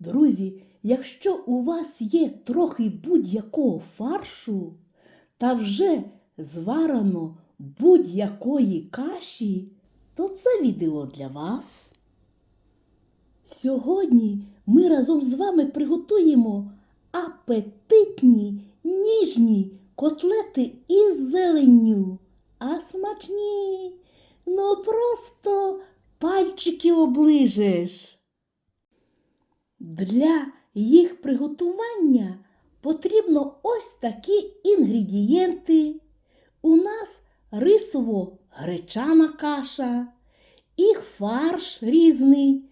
Друзі, якщо у вас є трохи будь-якого фаршу та вже зварено будь-якої каші, то це відео для вас. Сьогодні ми разом з вами приготуємо апетитні ніжні котлети із зеленню, а смачні. Ну просто пальчики оближеш. Для їх приготування потрібно ось такі інгредієнти. У нас рисово-гречана каша і фарш різний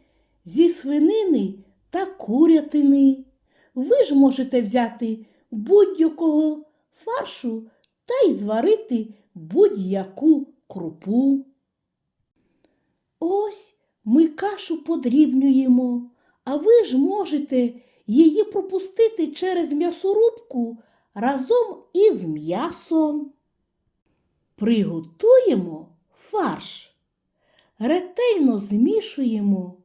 зі свинини та курятини. Ви ж можете взяти будь-якого фаршу та й зварити будь-яку крупу. Ось ми кашу подрібнюємо, а ви ж можете її пропустити через м'ясорубку разом із м'ясом. Приготуємо фарш, ретельно змішуємо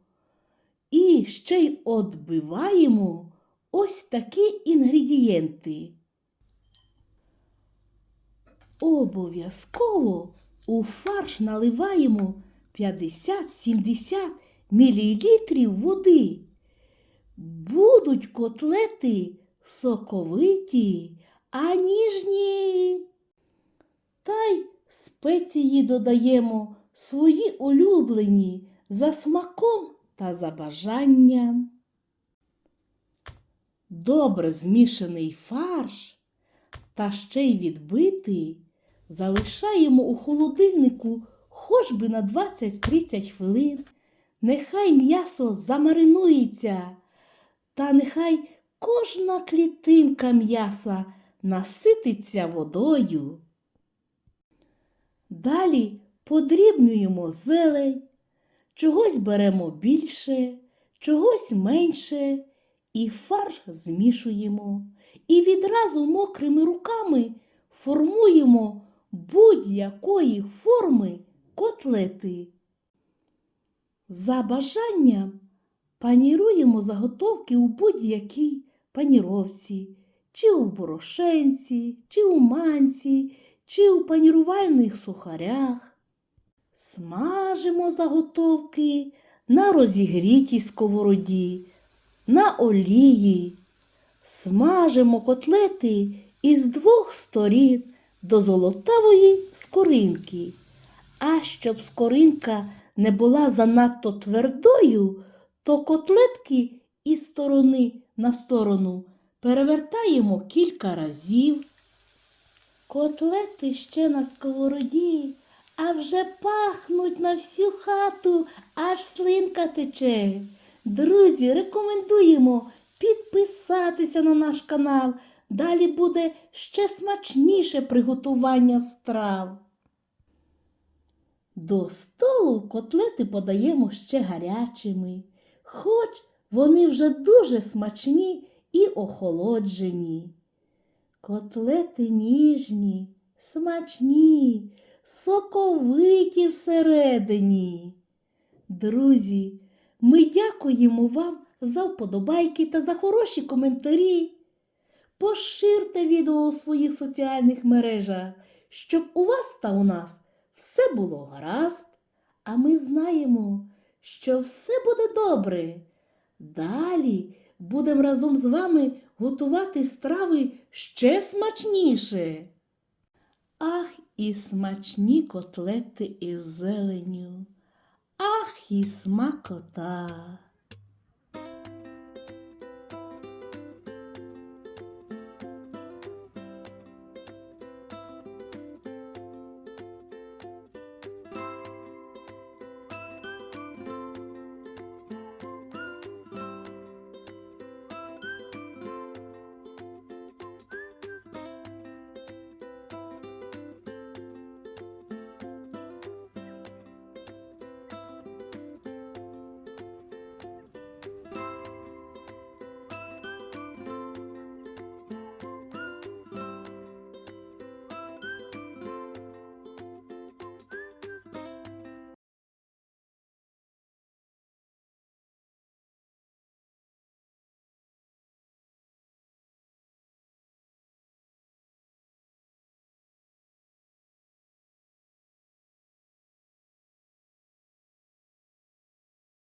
і ще й отбиваємо ось такі інгредієнти. Обов'язково у фарш наливаємо 50-70 мл води. Будуть котлети соковиті, а ніжні. Та й спеції додаємо свої улюблені за смаком та за бажанням. Добре змішаний фарш та ще й відбитий залишаємо у холодильнику хоч би на 20-30 хвилин. Нехай м'ясо замаринується, та нехай кожна клітинка м'яса насититься водою. Далі подрібнюємо зелень, чогось беремо більше, чогось менше, і фарш змішуємо. І відразу мокрими руками формуємо будь-якої форми котлети. За бажанням паніруємо заготовки у будь-якій паніровці, чи у борошенці, чи у манці, чи у панірувальних сухарях. Смажимо заготовки на розігрітій сковороді, на олії. Смажимо котлети із двох сторін до золотавої скоринки. А щоб скоринка не була занадто твердою, то котлетки із сторони на сторону перевертаємо кілька разів. Котлети ще на сковороді, а вже пахнуть на всю хату, аж слинка тече. Друзі, рекомендуємо підписатися на наш канал. Далі буде ще смачніше приготування страв. До столу котлети подаємо ще гарячими, хоч вони вже дуже смачні і охолоджені. Котлети ніжні, смачні, соковиті всередині. Друзі, ми дякуємо вам за вподобайки та за хороші коментарі. Поширте відео у своїх соціальних мережах, щоб у вас та у нас все було гаразд, а ми знаємо, що все буде добре. Далі будемо разом з вами готувати страви ще смачніше. Ах, і смачні котлети із зеленю. Ах, і смакота!